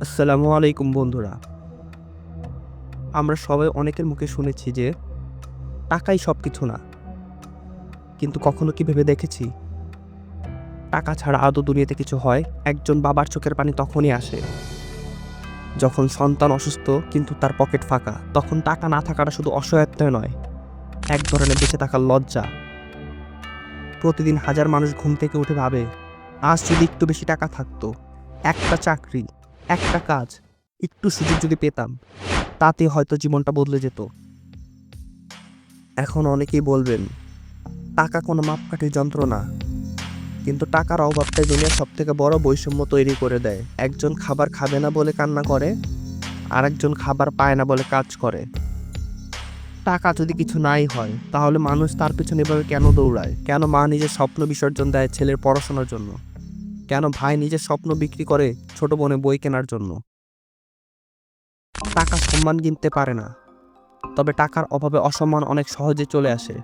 আসসালামু আলাইকুম বন্ধুরা। আমরা সবাই অনেকের মুখে শুনেছি যে, টাকাই সব কিছু না। কিন্তু কখনো কি ভেবে দেখেছি? টাকা ছাড়া আদৌ দুনিয়াতে কিছু হয়? একজন বাবার চোখের পানি তখনই আসে। যখন সন্তান অসুস্থ, কিন্তু তার পকেট ফাঁকা, তখন টাকা না থাকাটা শুধু অসহায়ত্বই নয়, এক ধরনের বেঁচে থাকার লজ্জা। প্রতিদিন হাজার মানুষ ঘুম থেকে উঠে ভাবে, আজ যদি একটু বেশি টাকা থাকতো, একটা চাকরি একটা কাজ, একটু সুযোগ যদি পেতাম, তাতে হয়তো জীবনটা বদলে যেত। এখন অনেকেই বলবেন, টাকা কোনো মাপকাঠির যন্ত্র না কিন্তু টাকার অভাবটাই দুনিয়ার সব থেকে বড় বৈষম্য তৈরি করে দেয়। একজন খাবার খাবে না বলে কান্না করে আর একজন খাবার পায় না বলে কাজ করে। টাকা যদি কিছু নাই হয়, তাহলে মানুষ তার পিছনে এভাবে কেন দৌড়ায়? কেন মা নিজের স্বপ্ন বিসর্জন দেয় ছেলের পড়াশোনার জন্য? কেন ভাই নিজের স্বপ্ন বিক্রি করে ছোট বোনে বই কেনার জন্য? টাকা সম্মান কিনতে পারে না। তবে টাকার অভাবে অসম্মান অনেক সহজে চলে আসে।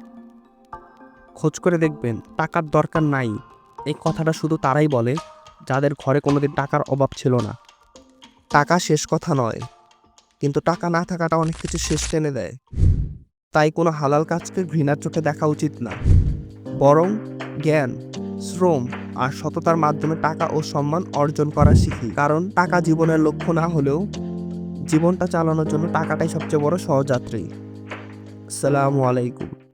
খোঁজ করে দেখবেন, টাকার দরকার নাই। এই কথাটা শুধু তারাই বলে, যাদের ঘরে কোনোদিন টাকার অভাব ছিল না। টাকা শেষ কথা নয়, কিন্তু টাকা না থাকাটা অনেক কিছু শেষ টেনে দেয়। তাই কোনো হালাল কাজকে ঘৃণার চোখে দেখা উচিত না। বরং জ্ঞান, শ্রম আর সততার মাধ্যমে টাকা ও সম্মান অর্জন করা শিখি। কারণ টাকা জীবনের লক্ষ্য না হলেও জীবনটা চালানোর জন্য টাকাটাই সবচেয়ে বড় সহযাত্রী। আসসালামু আলাইকুম।